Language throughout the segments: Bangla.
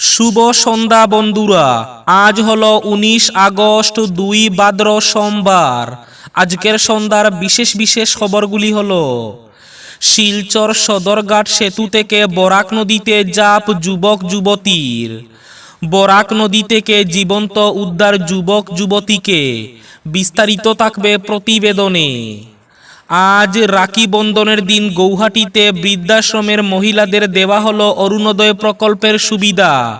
শুভ সন্ধ্যা বন্ধুরা, আজ হলো উনিশ আগস্ট দুই বাদ্র সোমবার। আজকের সন্ধ্যার বিশেষ বিশেষ খবরগুলি হলো, শিলচর সদরঘাট সেতু থেকে বরাক নদীতে জাপ যুবক যুবতীর। বরাক নদী থেকে জীবন্ত উদ্ধার যুবক যুবতীকে বিস্তারিত থাকবে প্রতিবেদনে। আজ রাখি বন্ধনের দিন গৌহাটিতে বৃদ্ধাশ্রমের মহিলাদের দেওয়া হলো অরুণোদয় প্রকল্পের সুবিধা।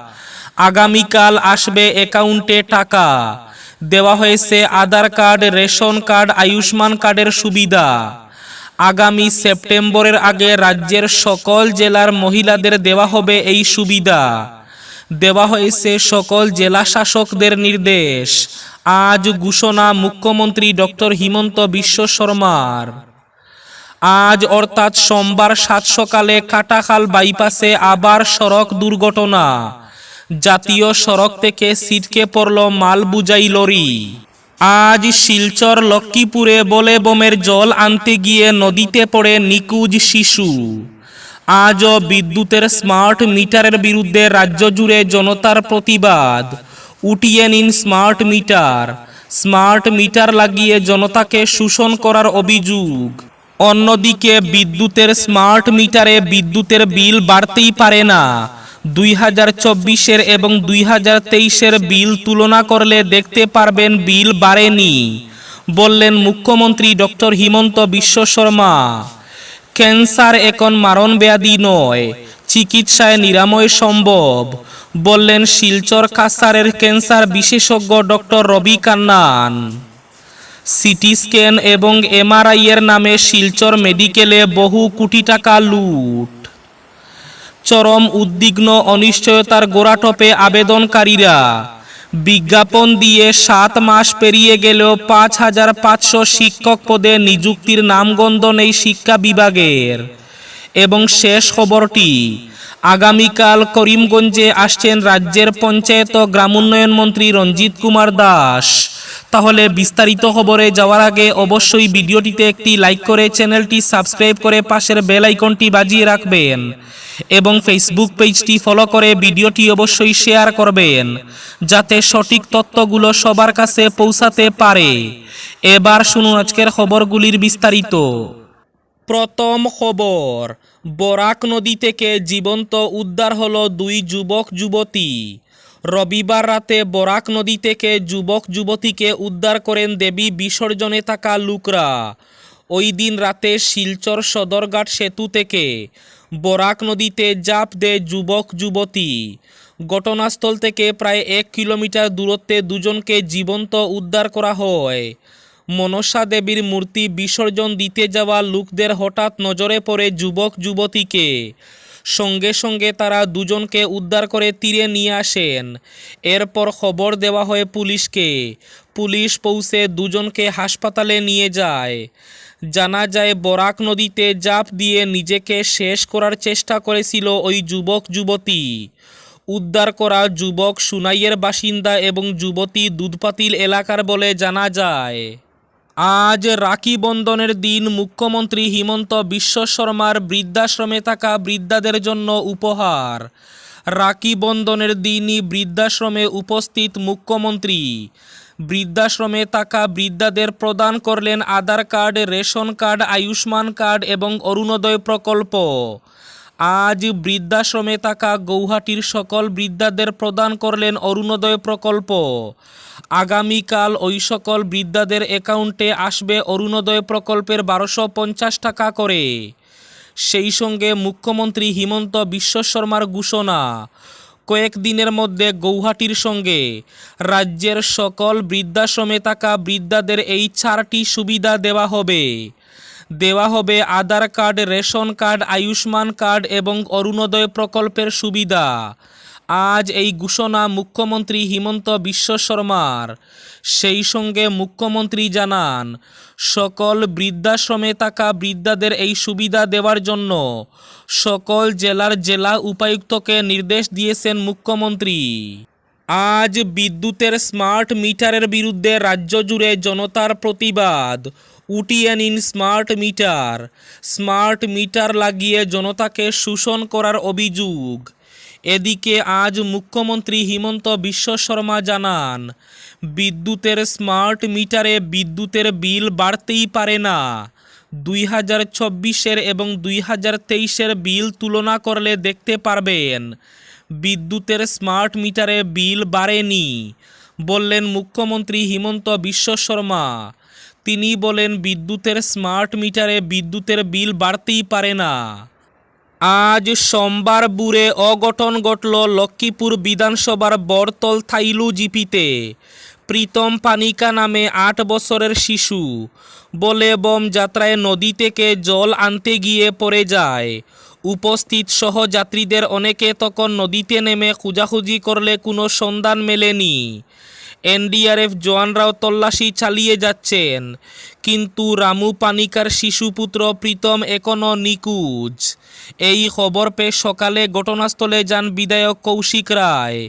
আগামীকাল আসবে অ্যাকাউন্টে টাকা। দেওয়া হয়েছে Aadhaar card, ration card, Ayushman কার্ডের সুবিধা। আগামী সেপ্টেম্বরের আগে রাজ্যের সকল জেলার মহিলাদের দেওয়া হবে এই সুবিধা। দেওয়া হয়েছে সকল জেলা শাসকদের নির্দেশ। আজ ঘোষণা মুখ্যমন্ত্রী ডক্টর হিমন্ত বিশ্ব শর্মার। আজ অর্থাৎ সোমবার সাত সকালে কাটাখাল বাইপাসে আবার সড়ক দুর্ঘটনা। জাতীয় সড়ক থেকে সিটকে পড়ল মাল বুঝাই লরি। আজ শিলচর লক্ষ্মীপুরে বলে বোমের জল আনতে গিয়ে নদীতে পড়ে নিকুজ শিশু। আজও বিদ্যুতের স্মার্ট মিটারের বিরুদ্ধে রাজ্য জুড়ে জনতার প্রতিবাদ। উঠিয়ে নিন স্মার্ট মিটার। স্মার্ট মিটার লাগিয়ে জনতাকে শোষণ করার অভিযোগ। অন্যদিকে বিদ্যুতের স্মার্ট মিটারে বিদ্যুতের বিল বাড়তেই পারে না। দুই হাজার চব্বিশের এবং দুই হাজার তেইশের বিল তুলনা করলে দেখতে পারবেন বিল বাড়েনি, বললেন মুখ্যমন্ত্রী ডক্টর হিমন্ত বিশ্ব শর্মা। ক্যান্সার এখন মারণ ব্যাধি নয় চিকিৎসায় নিরাময় সম্ভব, বললেন শিলচর কাসারের ক্যান্সার বিশেষজ্ঞ doctor Ravi Kannan. CT scan এবং এমআরআই এর নামে শিলচর মেডিকেলে বহু কোটি টাকা লুট। চরম উদ্বিগ্ন অনিশ্চয়তার গোড়াটপে আবেদনকারীরা বিজ্ঞাপন দিয়ে সাত মাস পেরিয়ে গেলেও পাঁচ হাজার পাঁচশো শিক্ষক পদে নিযুক্তির নামগন্ধ নেই শিক্ষা বিভাগের। এবং শেষ খবরটি। আগামীকাল করিমগঞ্জে আসছেন রাজ্যের পঞ্চায়েত ও গ্রামোন্নয়ন মন্ত্রী রঞ্জিত কুমার দাস। তাহলে বিস্তারিত খবরে যাওয়ার আগে অবশ্যই ভিডিওটিতে একটি লাইক করে চ্যানেলটি সাবস্ক্রাইব করে পাশের বেল আইকনটি বাজিয়ে রাখবেন এবং ফেসবুক পেজটি ফলো করে ভিডিওটি অবশ্যই শেয়ার করবেন, যাতে সঠিক তথ্যগুলো সবার কাছে পৌঁছাতে পারে। এবার শুনুন আজকের খবরগুলির বিস্তারিত। প্রথম খবর বরাক নদী থেকে জীবন্ত উদ্ধার হলো দুই যুবক যুবতী। রবিবার রাতে বরাক নদী থেকে যুবক যুবতীকে উদ্ধার করেন দেবী বিসর্জনে থাকা লুকরা। ওই দিন রাতে শিলচর সদরঘাট সেতু থেকে বরাক নদীতে জাপ দেয় যুবক যুবতী। ঘটনাস্থল থেকে প্রায় এক কিলোমিটার দূরত্বে দুজনকে জীবন্ত উদ্ধার করা হয়। মনসা দেবীর মূর্তি বিসর্জন দিতে যাওয়া লোকদের হঠাৎ নজরে পড়ে যুবক যুবতীকে। সঙ্গে সঙ্গে তারা দুজনকে উদ্ধার করে তীরে নিয়ে আসেন। এরপর খবর দেওয়া হয় পুলিশকে। পুলিশ পৌঁছে দুজনকে হাসপাতালে নিয়ে যায়। জানা যায়, বরাক নদীতে জাপ দিয়ে নিজেকে শেষ করার চেষ্টা করেছিল ওই যুবক যুবতী। উদ্ধার করা যুবক সুনাইয়ের বাসিন্দা এবং যুবতী দুধপাতিল এলাকার বলে জানা যায়। আজ রাখি বন্ধনের দিন মুখ্যমন্ত্রী হিমন্ত বিশ্ব শর্মার বৃদ্ধাশ্রমে থাকা বৃদ্ধাদের জন্য উপহার। রাখি বন্ধনের দিনই বৃদ্ধাশ্রমে উপস্থিত মুখ্যমন্ত্রী। বৃদ্ধাশ্রমে থাকা বৃদ্ধাদের প্রদান করলেন Aadhaar card, ration card, Ayushman card এবং অরুণোদয় প্রকল্প। আজ বৃদ্ধাশ্রমে থাকা গৌহাটির সকল বৃদ্ধাদের প্রদান করলেন অরুণোদয় প্রকল্প। আগামীকাল ওই সকল বৃদ্ধাদের অ্যাকাউন্টে আসবে অরুণোদয় প্রকল্পের বারোশো পঞ্চাশ টাকা করে। সেই সঙ্গে মুখ্যমন্ত্রী হিমন্ত বিশ্ব শর্মার ঘোষণা। কয়েকদিনের মধ্যে গৌহাটির সঙ্গে রাজ্যের সকল বৃদ্ধাশ্রমে থাকা বৃদ্ধাদের এই চারটি সুবিধা দেওয়া হবে। দেওয়া হবে Aadhaar card, ration card, Ayushman card এবং অরুণোদয় প্রকল্পের সুবিধা। আজ এই ঘোষণা মুখ্যমন্ত্রী হিমন্ত বিশ্ব শর্মার। সেই সঙ্গে মুখ্যমন্ত্রী জানান, সকল বৃদ্ধাশ্রমে থাকা বৃদ্ধাদের এই সুবিধা দেওয়ার জন্য সকল জেলার জেলা উপায়ুক্তকে নির্দেশ দিয়েছেন মুখ্যমন্ত্রী। আজ বিদ্যুতের স্মার্ট মিটারের বিরুদ্ধে রাজ্য জুড়ে জনতার প্রতিবাদ। উঠিয়ে নিন স্মার্ট মিটার। স্মার্ট মিটার লাগিয়ে জনতাকে শোষণ করার অভিযোগ। এদিকে আজ মুখ্যমন্ত্রী হিমন্ত বিশ্ব শর্মা জানান, বিদ্যুতের স্মার্ট মিটারে বিদ্যুতের বিল বাড়তেই পারে না। দুই হাজার চব্বিশের এবং দুই হাজার তেইশের বিল তুলনা করলে দেখতে পারবেন, বিদ্যুতের স্মার্ট মিটারে বিল বাড়েনি, বললেন মুখ্যমন্ত্রী হিমন্ত বিশ্ব শর্মা। তিনি বলেন, বিদ্যুতের স্মার্ট মিটারে বিদ্যুতের বিল বাড়তেই পারে না। আজ সোমবার বুড়ে অঘটন ঘটল লক্ষ্মীপুর বিধানসভার বরতল থাইলু জিপিতে। প্রীতম পানিকা নামে আট বছরের শিশু। বলে, বম যাত্রায় নদী থেকে জল আনতে গিয়ে পড়ে যায়। উপস্থিত সহযাত্রীদের অনেকে তখন নদীতে নেমে খোঁজাখুঁজি করলে কোনো সন্ধান মেলেনি। এনডিআরএফ জওয়ানরাও তল্লাশি চালিয়ে যাচ্ছেন। কিন্তু রামু পানিকার শিশুপুত্র প্রীতম এখনও নিকুজ এই খবর পেয়ে সকালে ঘটনাস্থলে যান বিধায়ক কৌশিক রায়।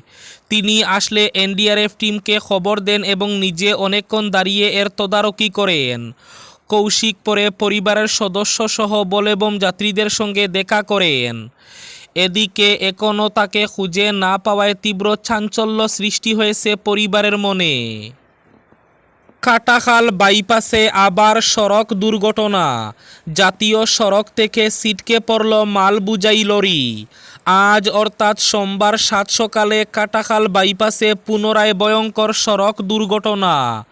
তিনি আসলে এনডিআরএফ টিমকে খবর দেন এবং নিজে অনেকক্ষণ দাঁড়িয়ে এর তদারকি করেন। কৌশিক পরে পরিবারের সদস্য সহ বলেবম যাত্রীদের সঙ্গে দেখা করেন। এদিকে এখনও তাকে খুঁজে না পাওয়ায় তীব্র চাঞ্চল্য সৃষ্টি হয়েছে পরিবারের মনে। কাটাখাল বাইপাসে আবার সড়ক দুর্ঘটনা। জাতীয় সড়ক থেকে সিটকে পড়ল মাল বুঝাই লরি। আজ অর্থাৎ সোমবার সাত সকালে কাটাখাল বাইপাসে পুনরায় ভয়ঙ্কর সড়ক দুর্ঘটনা।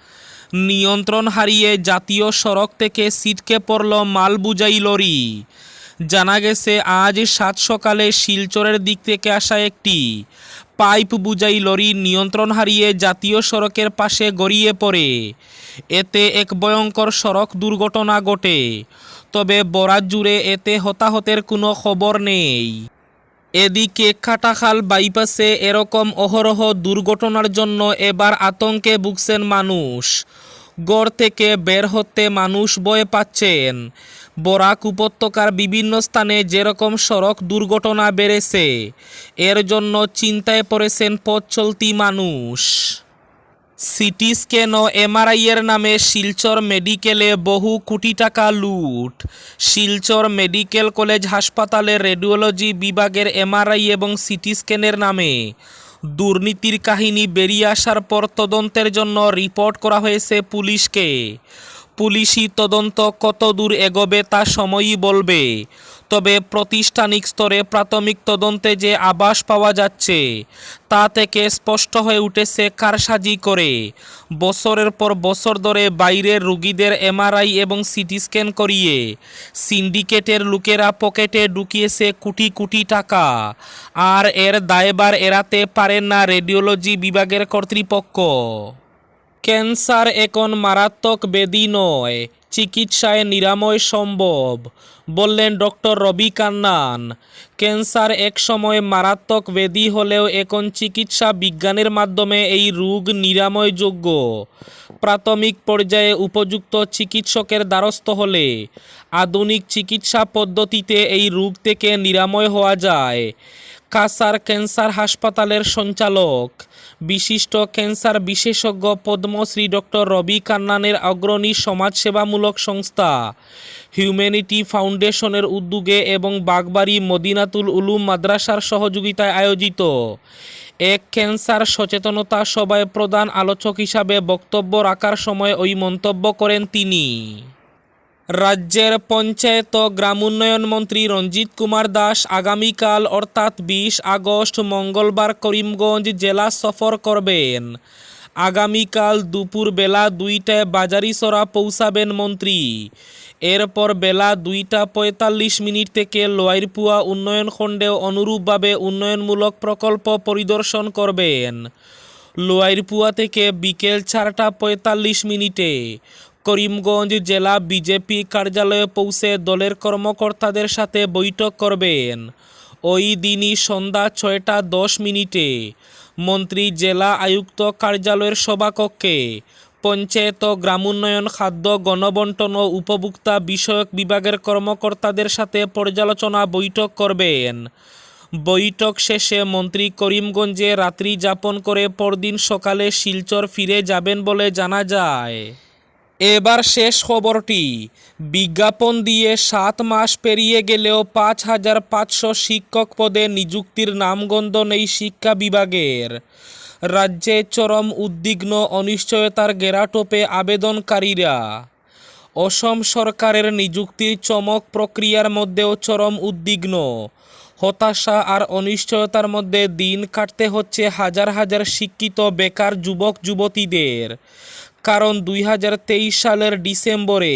নিয়ন্ত্রণ হারিয়ে জাতীয় সড়ক থেকে সিটকে পড়ল মাল বুঝাই লরি। জানা গেছে, আজ সাত সকালে শিলচরের দিক থেকে আসা একটি পাইপ বুঝাই লরি নিয়ন্ত্রণ হারিয়ে জাতীয় সড়কের পাশে গড়িয়ে পড়ে। এতে এক ভয়ঙ্কর সড়ক দুর্ঘটনা ঘটে। তবে বরাত জুড়ে এতে হতাহতের কোনো খবর নেই। এদিকে কাটাখাল বাইপাসে এরকম অহরহ দুর্ঘটনার জন্য এবার আতঙ্কে ভুগছেন মানুষ। গড় থেকে বের হতে মানুষ ভয় পাচ্ছেন। বরাক উপত্যকার বিভিন্ন স্থানে যেরকম সড়ক দুর্ঘটনা বেড়েছে, এর জন্য চিন্তায় পড়েছেন পথ চলতি মানুষ। সিটি স্ক্যান ও এমআরআই এর নামে শিলচর মেডিকেলে বহু কোটি টাকা লুট। শিলচর মেডিকেল কলেজ হাসপাতালে রেডিওলজি বিভাগের এমআরআই এবং সিটি স্ক্যানের নামে দুর্নীতির কাহিনী বেরিয়ে আসার পর তদন্তের জন্য রিপোর্ট করা হয়েছে পুলিশকে। পুলিশি তদন্ত কত দূর এগোবে তা সময়ই বলবে। তবে প্রাতিষ্ঠানিক স্তরে প্রাথমিক তদন্তে যে আবাস পাওয়া যাচ্ছে, তা থেকে স্পষ্ট হয়ে উঠেছে কারসাজি করে। বছরের পর বছর ধরে বাইরের রুগীদের এমআরআই এবং সিটি স্ক্যান করিয়ে সিন্ডিকেটের লোকেরা পকেটে ঢুকিয়েছে কোটি কোটি টাকা। আর এর দায়বার এড়াতে পারেন না রেডিওলজি বিভাগের কর্তৃপক্ষ। ক্যান্সার এখন মারাত্মক ব্যাধি নয়, চিকিৎসায় নিরাময় সম্ভব, বললেন ডক্টর রবি কান্নান। ক্যান্সার এক সময় মারাত্মক ব্যাধি হলেও এখন চিকিৎসা বিজ্ঞানের মাধ্যমে এই রোগ নিরাময়যোগ্য। প্রাথমিক পর্যায়ে উপযুক্ত চিকিৎসকের দ্বারস্থ হলে আধুনিক চিকিৎসা পদ্ধতিতে এই রোগ থেকে নিরাময় হওয়া যায়, কাসার ক্যান্সার হাসপাতালের সঞ্চালক। বিশিষ্ট ক্যান্সার বিশেষজ্ঞ পদ্মশ্রী ডক্টর রবি কান্নানের অগ্রণী সমাজসেবামূলক সংস্থা। হিউম্যানিটি ফাউন্ডেশনের উদ্যোগে এবং বাগবাড়ি মদিনাতুল উলুম মাদ্রাসার সহযোগিতায় আয়োজিত এক ক্যান্সার সচেতনতা সভায় প্রধান আলোচক হিসাবে বক্তব্য রাখার সময় ওই মন্তব্য করেন তিনি। রাজ্যের পঞ্চায়েত ও গ্রামোন্নয়ন মন্ত্রী রঞ্জিত কুমার দাস আগামীকাল, অর্থাৎ বিশ আগস্ট, মঙ্গলবার করিমগঞ্জ জেলা সফর করবেন। আগামীকাল দুপুর বেলা দুইটায় বাজারিসরা পৌঁছাবেন মন্ত্রী। এরপর বেলা দুইটা পঁয়তাল্লিশ মিনিট থেকে লোয়ারপুয়া উন্নয়ন খণ্ডে অনুরূপভাবে উন্নয়নমূলক প্রকল্প পরিদর্শন করবেন। লোয়ারপুয়া থেকে বিকেল চারটা পঁয়তাল্লিশ মিনিটে করিমগঞ্জ জেলা বিজেপি কার্যালয়ে পৌঁছে দলের কর্মকর্তাদের সাথে বৈঠক করবেন। ওই দিনই সন্ধ্যা ছয়টা দশ মিনিটে মন্ত্রী জেলা আয়ুক্ত কার্যালয়ের সভাকক্ষে পঞ্চায়েত ও গ্রামোন্নয়ন খাদ্য গণবন্টন ও উপভোক্তা বিষয়ক বিভাগের কর্মকর্তাদের সাথে পর্যালোচনা বৈঠক করবেন। বৈঠক শেষে মন্ত্রী করিমগঞ্জে রাত্রি যাপন করে পরদিন সকালে শিলচর ফিরে যাবেন বলে জানা যায়। এবার শেষ খবরটি। বিজ্ঞাপন দিয়ে সাত মাস পেরিয়ে গেলেও পাঁচ হাজার পাঁচশো শিক্ষক পদে নিযুক্তির নামগন্ধ নেই শিক্ষা বিভাগের। রাজ্যে চরম উদ্বিগ্ন অনিশ্চয়তার গেরাটোপে আবেদনকারীরা। অসম সরকারের নিযুক্তির চমক প্রক্রিয়ার মধ্যেও চরম উদ্বিগ্ন। হতাশা আর অনিশ্চয়তার মধ্যে দিন কাটতে হচ্ছে হাজার হাজার শিক্ষিত বেকার যুবক যুবতীদের কারণ দুই হাজার তেইশ সালের ডিসেম্বরে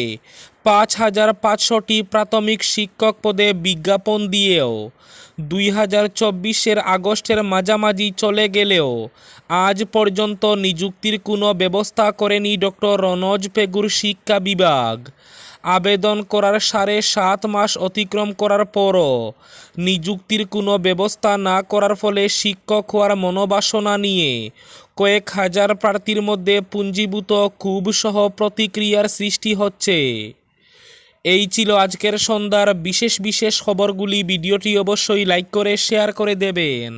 পাঁচ হাজার পাঁচশোটি প্রাথমিক শিক্ষক পদে বিজ্ঞাপন দিয়েও দুই হাজার চব্বিশের আগস্টের মাঝামাঝি চলে গেলেও আজ পর্যন্ত নিযুক্তির কোনো ব্যবস্থা করেনি ডক্টর রনজ পেগুর শিক্ষা বিভাগ। আবেদন করার সাড়ে সাত মাস অতিক্রম করার পরও নিযুক্তির কোনো ব্যবস্থা না করার ফলে শিক্ষক হওয়ার মনোবাসনা নিয়ে কয়েক হাজার প্রার্থীর মধ্যে পুঞ্জীভূত ক্ষোভ সহ প্রতিক্রিয়ার সৃষ্টি হচ্ছে। এই ছিল আজকের সন্ধ্যার বিশেষ বিশেষ খবরগুলি। ভিডিওটি অবশ্যই লাইক করে, শেয়ার করে দেবেন।